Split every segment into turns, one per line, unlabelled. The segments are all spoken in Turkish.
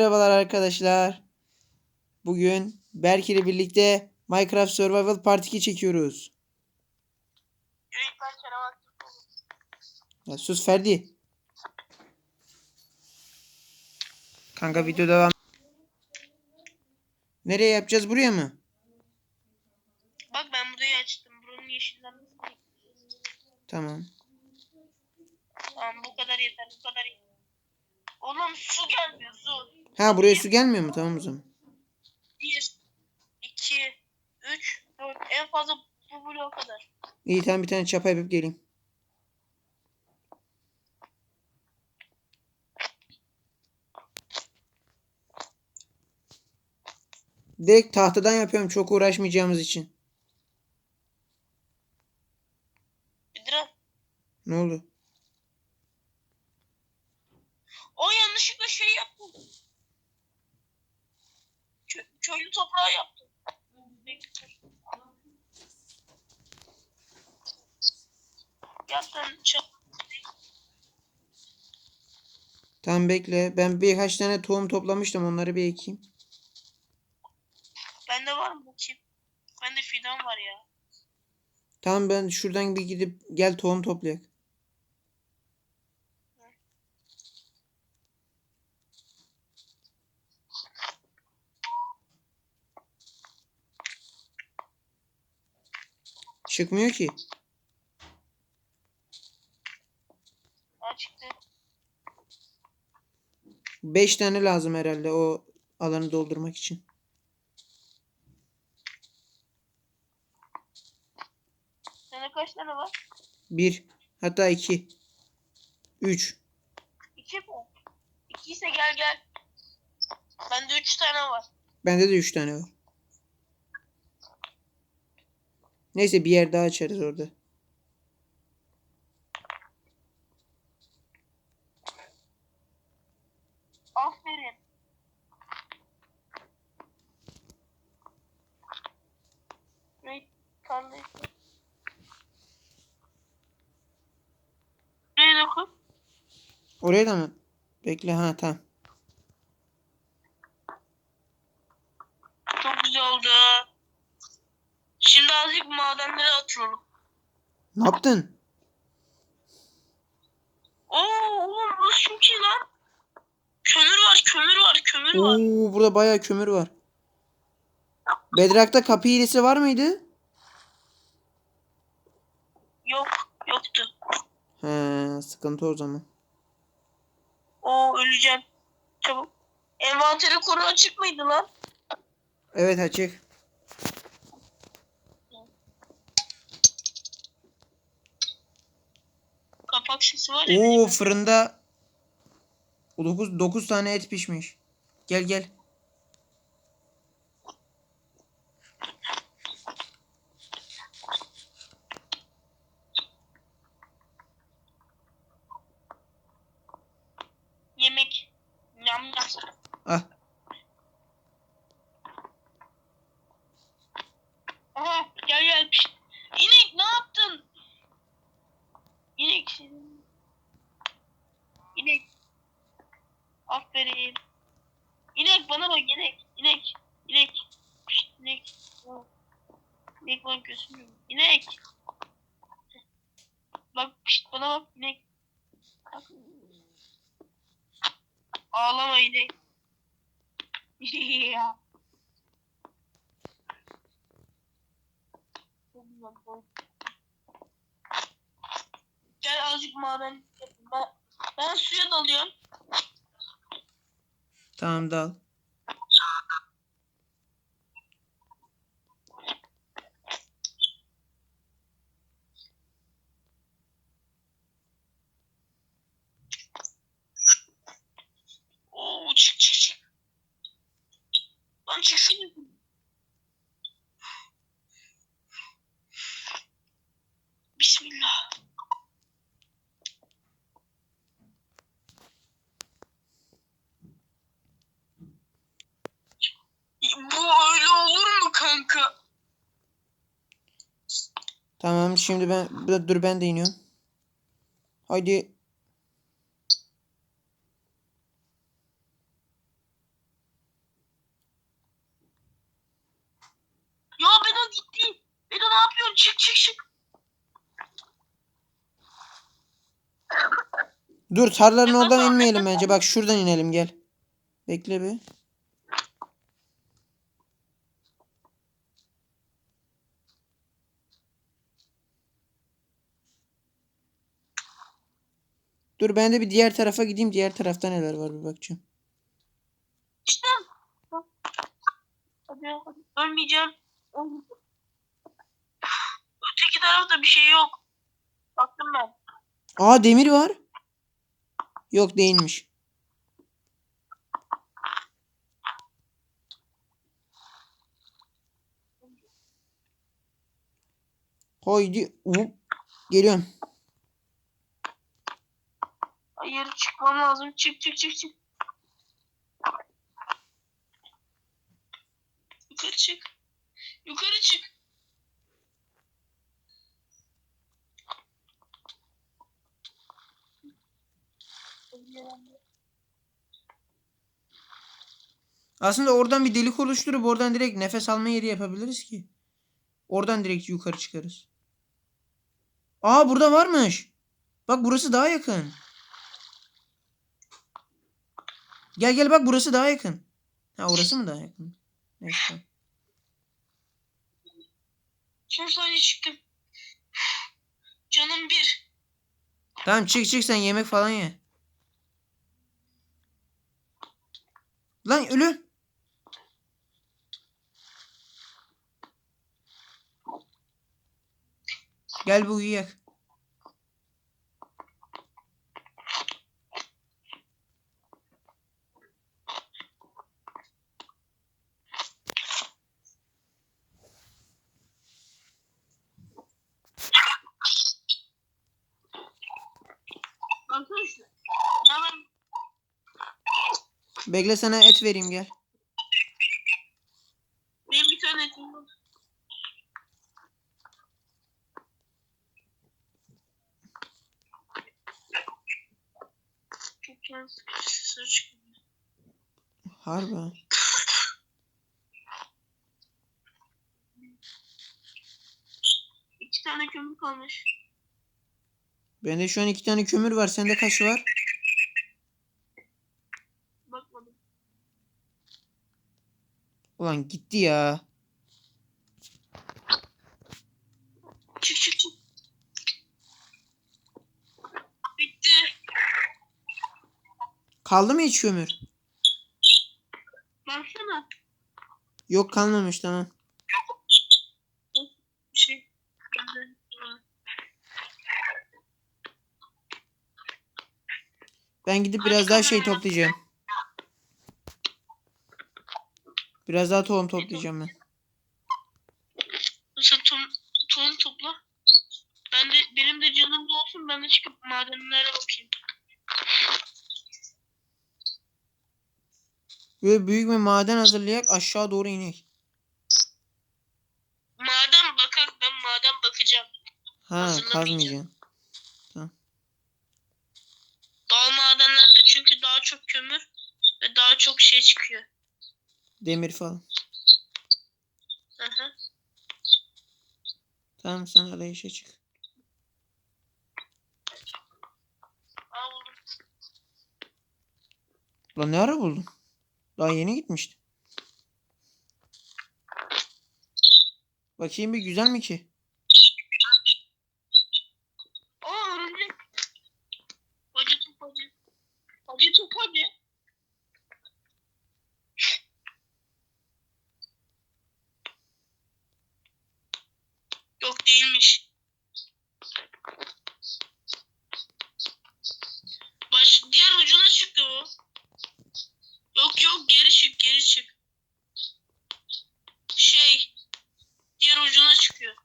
Merhabalar arkadaşlar. Bugün Berk ile birlikte Minecraft Survival Part 2 çekiyoruz. Ya sus Ferdi. Kanka video devam. Nereye yapacağız buraya mı?
Bak ben burayı açtım. Buranın yeşillenmesini bekliyoruz.
Tamam.
Tamam bu kadar yeter bu kadar yeter. Oğlum su gelmiyor su.
Ha buraya su gelmiyor mu? Tamam o zaman.
1, 2, 3, 4 en fazla bu bloğa kadar.
İyi tamam bir tane çapa yapıp geleyim. Direkt tahtadan yapıyorum çok uğraşmayacağımız için.
Bidra.
Ne oldu? Bekle. Ben birkaç tane tohum toplamıştım. Onları bir ekeyim.
Bende var mı bakayım? Bende fidan var ya.
Tamam ben şuradan bir gidip gel tohum toplayak. Çıkmıyor ki.
Ha çıktı.
5 tane lazım herhalde o alanı doldurmak için.
Sende kaç tane var?
1 hatta 2 3
İki mi? İki ise gel gel. Bende üç tane var.
Bende de 3 tane var. Neyse bir yer daha açarız orada.
Aferin. Burayı tarlayı koy. Burayı da koy.
Oraya da mı? Bekle ha tamam.
Çok güzel oldu. Şimdi azıcık madenlere atılalım.
Ne yaptın?
Oo oğlum burası çok iyi lan. Kömür var, kömür var, kömür var.
Oo burada bayağı kömür var. Bedrock'ta kapı hilesi var mıydı?
Yok, yoktu.
He, sıkıntı o zaman.
Öleceğim. Çabuk. Envanteri koru açık mıydı lan?
Evet açık.
Kapak sesi var ya.
Oo fırında 9 9 tane et pişmiş. Gel gel.
Yemek. Yam yam.
Ah.
Aha gel gel. Pişt. İnek ne yaptın? İnek. İnek. Aferin. İnek bana bak inek. İnek. İnek. Pişt, inek. İnek bana gözükmüyor. İnek. Bak pişt, bana bak inek. Bak. Ağlama inek. Ya. Çok güzel. Gel azıcık maden. Ben, ben suya dalıyorum.
Tamam dal. Şimdi ben dur ben de iniyorum. Haydi.
Ya ben Bedo gitti. Bedo ne yapıyorsun? Çık çık çık.
Dur tarlanın oradan inmeyelim bence. Bak şuradan inelim gel. Bekle bir. Dur ben de bir diğer tarafa gideyim. Diğer tarafta neler var bir bakacağım.
Ölmeyeceğim. Öteki tarafta bir şey yok. Baktım ben.
Aa demir var. Yok değilmiş. Haydi. Geliyorum.
Hayır çıkmam lazım. Çık çık çık çık. Yukarı çık. Yukarı çık.
Aslında oradan bir delik oluşturup oradan direkt nefes alma yeri yapabiliriz ki. Oradan direkt yukarı çıkarız. Aa burada varmış. Bak burası daha yakın. Gel gel bak burası daha yakın. Ha orası mı daha yakın? Neyse.
Son saniye çıktım. Canım bir.
Tamam çık çık sen yemek falan ye. Lan ölü. Gel bu uyuyak.
Baksana şuna. Ya ben
Bekle sana et vereyim gel.
benim bir tane etim var.
Harbi. ha.
İki tane kömür kalmış.
Bende şu an iki tane kömür var. Sende kaç var? Ulan gitti ya.
Çık çık çık. Bitti.
Kaldı mı hiç kömür?
Baksana.
Yok kalmamış tamam.
Bir şey.
Ben gidip biraz daha şey toplayacağım. Biraz daha tohum toplayacağım ben.
Sen tom, tohum topla. Ben de benim de canım da olsun ben de çıkıp madenlere bakayım.
Böyle büyük bir maden hazırlayak aşağı doğru inek.
Maden bakar ben maden bakacağım.
Ha kazmayacaksın.
Doğal madenlerde çünkü daha çok kömür ve daha çok şey çıkıyor.
Demir falan.
Hı hı.
Tamam sen arayışa çık.
Aa, buldum.
Lan ne ara buldun? Daha yeni gitmişti. Bakayım bir güzel mi ki?
Aa örümcek. Hacı top hacı. Hacı top hacı. Yok değilmiş. Baş, diğer ucuna çıktı bu. Yok yok geri çık geri çık. Şey. Diğer ucuna çıkıyor.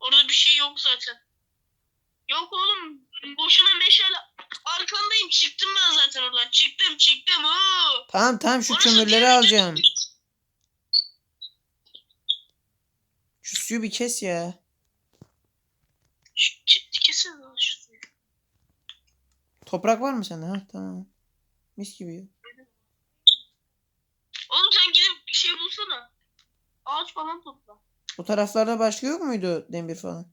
Orada bir şey yok zaten. Yok oğlum boşuna meşale arkandayım çıktım ben zaten oradan çıktım çıktım oo.
Tamam tamam şu
Orası
kömürleri alacağım. Şu suyu bir kes ya.
Şu- ç- Kesin lan şu suyu.
Toprak var mı sende? Ha tamam. Mis gibi ya.
Oğlum sen gidip ağaç falan topla.
O taraflarda başka yok muydu demir falan?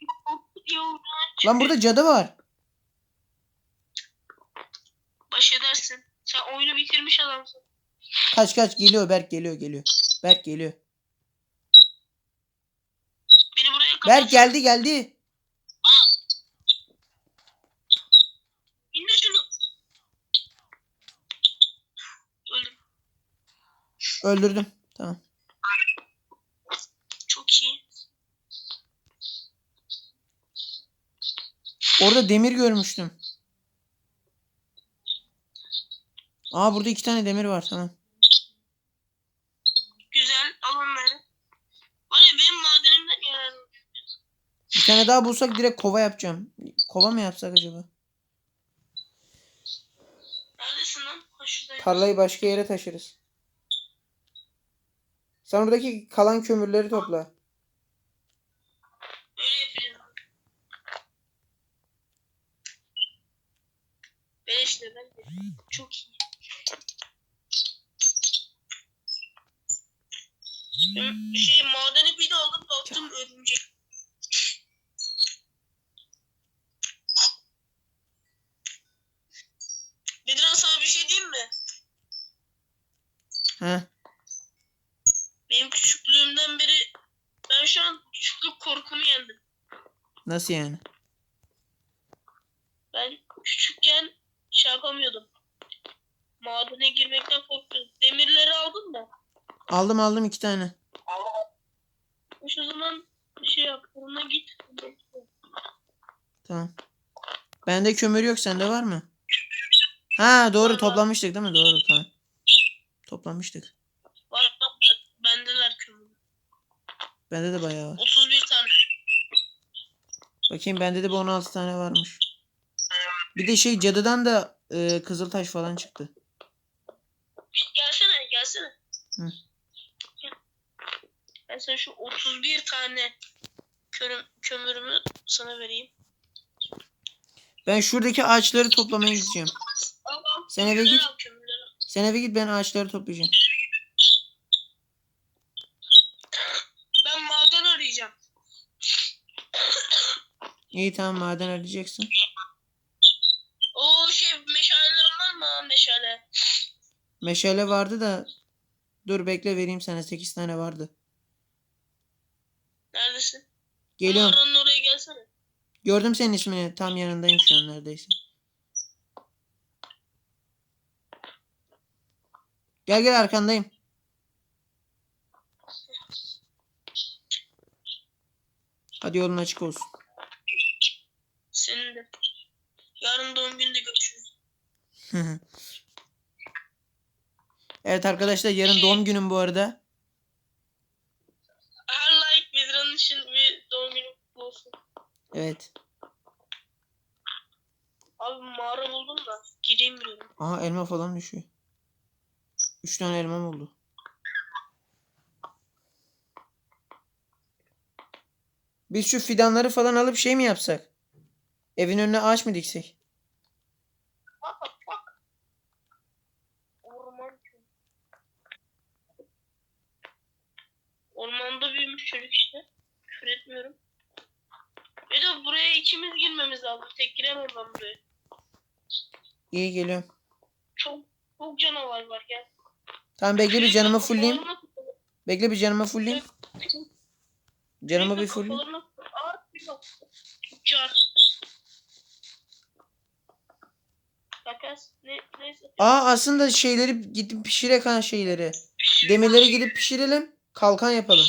Yok,
Lan burada cadı var.
Sen oyunu bitirmiş adamsın.
Kaç kaç geliyor Berk geliyor geliyor. Berk geliyor.
Beni buraya kapat.
Berk geldi geldi.
İndir şunu. Öldüm.
Öldürdüm. Tamam.
Çok iyi.
Orada demir görmüştüm. Aa burada iki tane demir var tamam.
Güzel. Al onları. Var ya benim madenimden yararlı.
Bir tane daha bulsak direkt kova yapacağım. Kova mı yapsak acaba?
Neredesin lan? Ha şuradayım.
Tarlayı başka yere taşırız. Sen oradaki kalan kömürleri topla.
Öyle yapacağım. Ben de. Çok iyi. Şey madeni bir de aldım baktım örümcek. Bedran sana bir şey diyeyim mi?
He.
Benim küçüklüğümden beri ben şu an küçüklük korkumu yendim.
Nasıl yani?
Ben küçükken şey yapamıyordum. Madene girmekten korkuyordum. Demirleri aldım da.
Aldım aldım iki tane.
O zaman şey yap. Ona git.
Tamam. Bende kömür yok sende var mı? Ha doğru toplamıştık değil mi? Doğru tamam. Toplamıştık.
Var bak bendeler kömür.
Bende de bayağı var.
31 tane.
Bakayım bende de bir 16 tane varmış. Bir de şey cadıdan da e, kızıltaş falan çıktı.
Gelsene gelsene.
Hı.
Ben sana şu 31 tane körüm, kömürümü sana vereyim.
Ben şuradaki ağaçları toplamaya gideceğim.
Al,
Sen eve git. Sen eve git ben ağaçları toplayacağım.
Ben maden arayacağım.
İyi tamam maden arayacaksın.
O şey meşaleler var mı? Meşale.
Meşale vardı da dur bekle vereyim sana 8 tane vardı.
Neredesin?
Geliyorum.
Mağaranın oraya gelsene.
Gördüm senin ismini. Tam yanındayım şu an neredeyse. Gel gel arkandayım. Hadi yolun açık olsun.
Senin de. Yarın doğum gününde görüşürüz.
evet arkadaşlar yarın doğum günüm bu arada. Evet.
Abi mağara buldum da gireyim diyorum.
Aha elma falan düşüyor. 3 tane elmam oldu. Biz şu fidanları falan alıp şey mi yapsak? Evin önüne ağaç mı diksek?
Ormanda büyümüş çocuk işte. Küfür etmiyorum. Bir de buraya ikimiz girmemiz lazım. Tek giremem ben buraya.
İyi geliyorum.
Çok çok canavar var gel.
Tamam bekle bir canımı fullleyeyim. Bekle bir canımı fullleyeyim. Canımı bir fullleyeyim.
Aa
aslında şeyleri gidip pişirek ha şeyleri. Demirleri gidip pişirelim. Kalkan yapalım.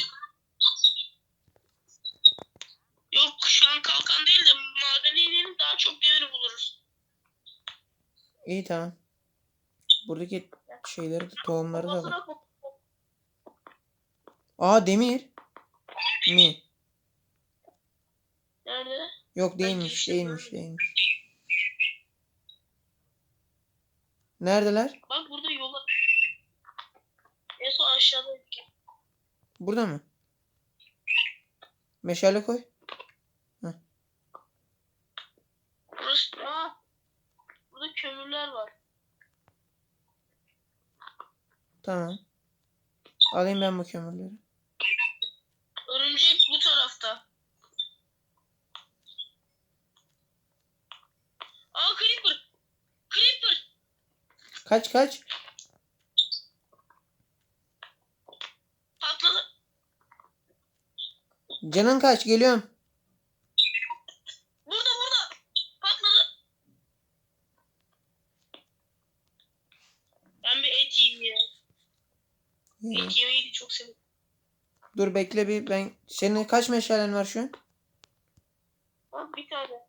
Yok şu an kalkan değil de madene inelim daha çok demir buluruz.
İyi tamam. Buradaki şeyleri tohumları da
bak.
Aa demir. Mi?
Nerede?
Yok değilmiş, değilmiş, değilmiş. Neredeler?
Bak burada yola. En son aşağıda.
Burada mı? Meşale koy.
Burası. Aa. Burada kömürler var.
Tamam. Alayım ben bu kömürleri. Örümcek bu
tarafta.
Aa Creeper. Creeper.
Kaç kaç. Patladı. Canın kaç geliyorum.
Dur bekle bir ben. Senin kaç meşalen var şu an?
Bak bir tane.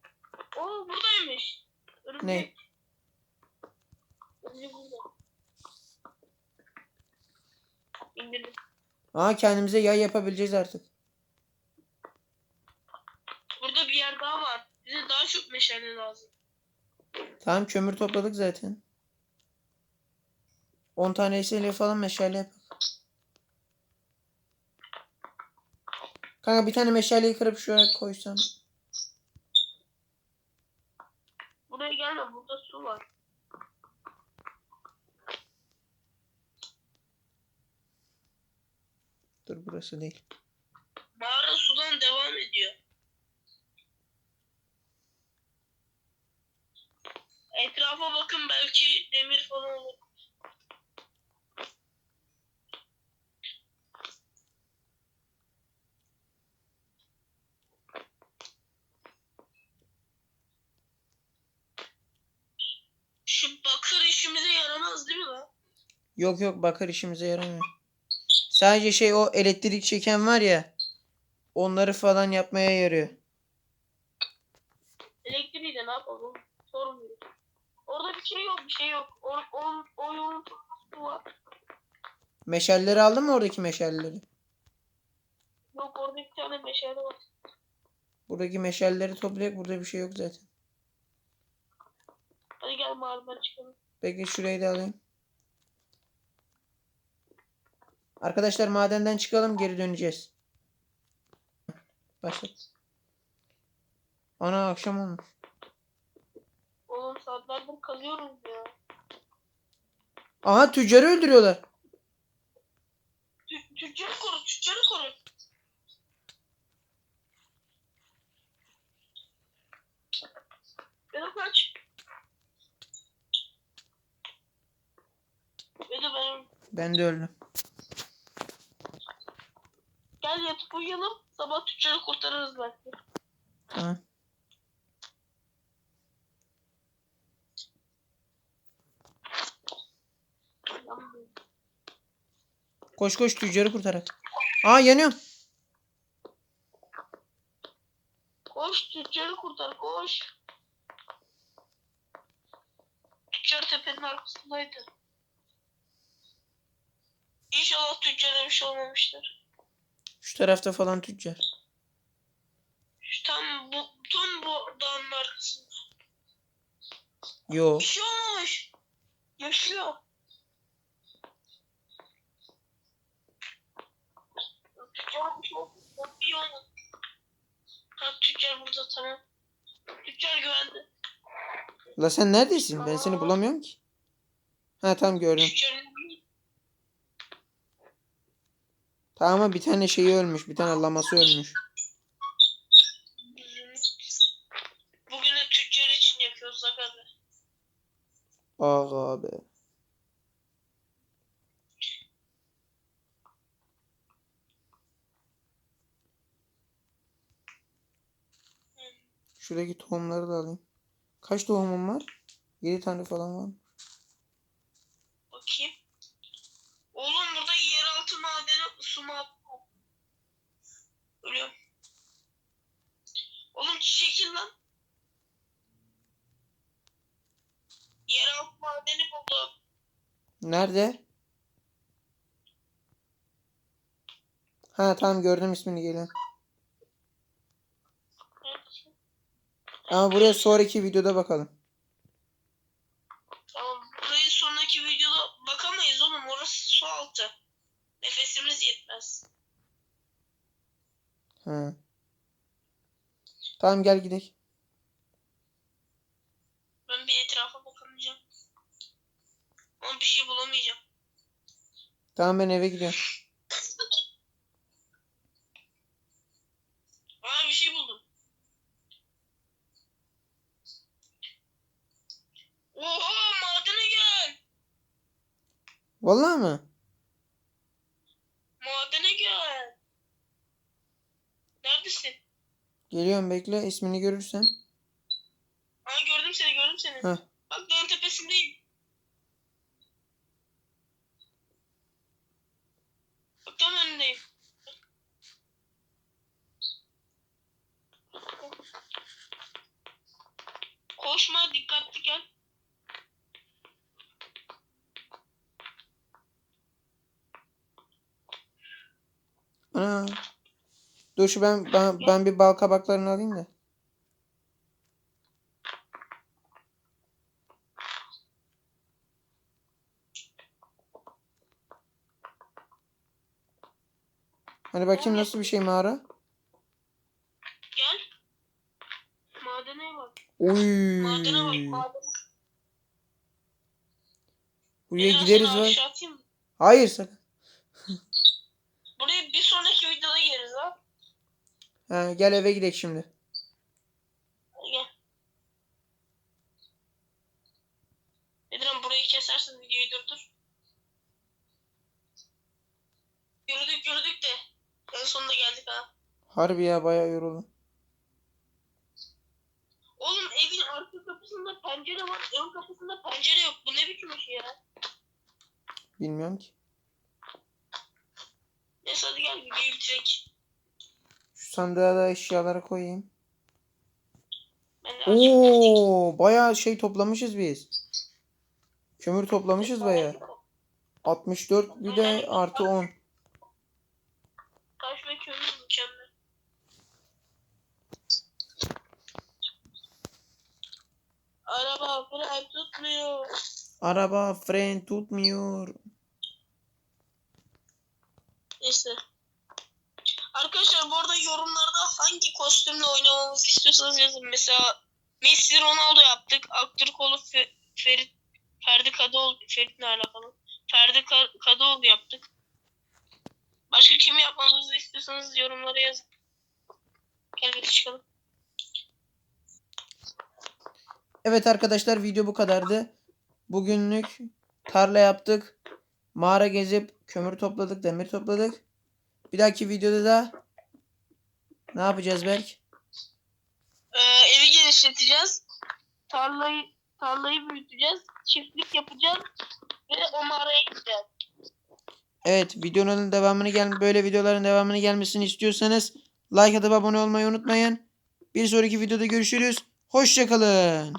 Oo buradaymış. Örümcek.
Ne?
Örümcek burada. İndirdim.
Aa kendimize yay yapabileceğiz artık.
Burada bir yer daha var. Bize daha çok meşale lazım.
Tamam kömür topladık zaten. 10 tanesiyle falan meşale yap. Kanka bir tane meşaleyi kırıp şuraya koysam.
Buraya gelme. Burada su var.
Dur burası değil.
Mağara sudan devam ediyor. Etrafa bakın belki demir falan olur. Şu bakır işimize yaramaz değil mi lan?
Yok yok bakır işimize yaramıyor. Sadece şey o elektrik çeken var ya. Onları falan yapmaya yarıyor.
Elektriği de ne yapalım? Sorun değil. Orada bir şey yok, bir şey yok. O, o, o yolun su var.
Meşalleri aldın mı oradaki meşalleri?
Yok orada bir tane meşale var.
Buradaki meşalleri toplayak burada bir şey yok zaten.
Hadi gel mağaradan çıkalım.
Bekle şurayı da alayım. Arkadaşlar madenden çıkalım geri döneceğiz. Başlat. Ana akşam olmuş.
Oğlum saatlerdir kazıyoruz ya.
Aha tüccarı öldürüyorlar.
Tü tüccarı koru, tüccarı koru. Benim kaç. Benim benim.
Ben de öldüm.
Gel yatıp uyuyalım. Sabah tüccarı kurtarırız belki.
Tamam. Koş koş tüccarı kurtarak. Aa yanıyorum.
Koş tüccarı kurtar koş. Tüccar tepenin arkasındaydı. İnşallah tüccara bir şey olmamıştır.
Şu tarafta falan tüccar.
Şu tam bu tam bu dağın arkasında.
Yo.
Bir şey olmamış. Yaşıyor. Tüccar bir şey olmamış. Ha tüccar burada tamam. Tüccar güvende.
La sen neredesin? Ben seni bulamıyorum ki. Ha tamam gördüm.
Tüccarın
Tamam ama bir tane şeyi ölmüş. Bir tane laması ölmüş.
Bugün de tüccar için yapıyoruz aga be.
Aga be. Şuradaki tohumları da alayım. Kaç tohumum var? 7 tane falan var.
Bakayım. Oğlum burada yeraltı madeni su madeni. Ölüyorum. Oğlum çekil lan. Yeraltı madeni buldum.
Nerede? Ha tamam gördüm ismini gelen. Ama buraya sonraki videoda bakalım.
Tamam. Burayı sonraki videoda bakamayız oğlum. Orası su altı. Nefesimiz yetmez.
Ha. Tamam gel gidelim.
Ben bir. Ama bir şey bulamayacağım.
Tamam ben eve gidiyorum.
Aa bir şey buldum. Oha madene gel.
Vallahi mı?
Madene gel. Neredesin?
Geliyorum bekle ismini görürsem.
Aa gördüm seni gördüm seni.
Heh.
Bak dağın tepesindeyim. Bak tam önündeyim. Koşma dikkatli gel.
Ana. Dur şu ben, ben, ben bir bal kabaklarını alayım da. Hani bakayım nasıl bir şey mağara?
Gel. Madene bak.
Oy.
Madene bak. Madene.
Buraya
Biraz
gideriz var. Hayır sakın.
Buraya bir sonraki. Ha,
gel eve gidelim şimdi.
Gel. Bedran burayı kesersin videoyu durdur. Yürüdük yürüdük de en sonunda geldik ha.
Harbi ya bayağı yoruldum.
Oğlum evin arka kapısında pencere var, ön kapısında pencere yok. Bu ne biçim iş ya?
Bilmiyorum ki.
Neyse hadi gel videoyu bitirek.
Şu sandığa da eşyaları koyayım. Oo, bayağı şey toplamışız biz. Kömür toplamışız bayağı. 64 bir de artı 10.
Taş ve kömür mükemmel. Araba fren tutmuyor.
Araba fren tutmuyor.
Neyse. Arkadaşlar bu arada yorumlarda hangi kostümle oynamamızı istiyorsanız yazın. Mesela Messi Ronaldo yaptık. Aktürkoğlu Fe- Ferit Ferdi Kadıoğlu Ferit ne alakalı? Ferdi Ka- Kadıoğlu yaptık. Başka kimi yapmamızı istiyorsanız yorumlara yazın. Bir çıkalım.
Evet arkadaşlar video bu kadardı. Bugünlük tarla yaptık. Mağara gezip kömür topladık, demir topladık. Bir dahaki videoda da ne yapacağız Berk?
Ee, evi genişleteceğiz. Tarlayı tarlayı büyüteceğiz. Çiftlik yapacağız. Ve o mağaraya gideceğiz.
Evet videonun devamını gel böyle videoların devamını gelmesini istiyorsanız like atıp abone olmayı unutmayın. Bir sonraki videoda görüşürüz. Hoşçakalın.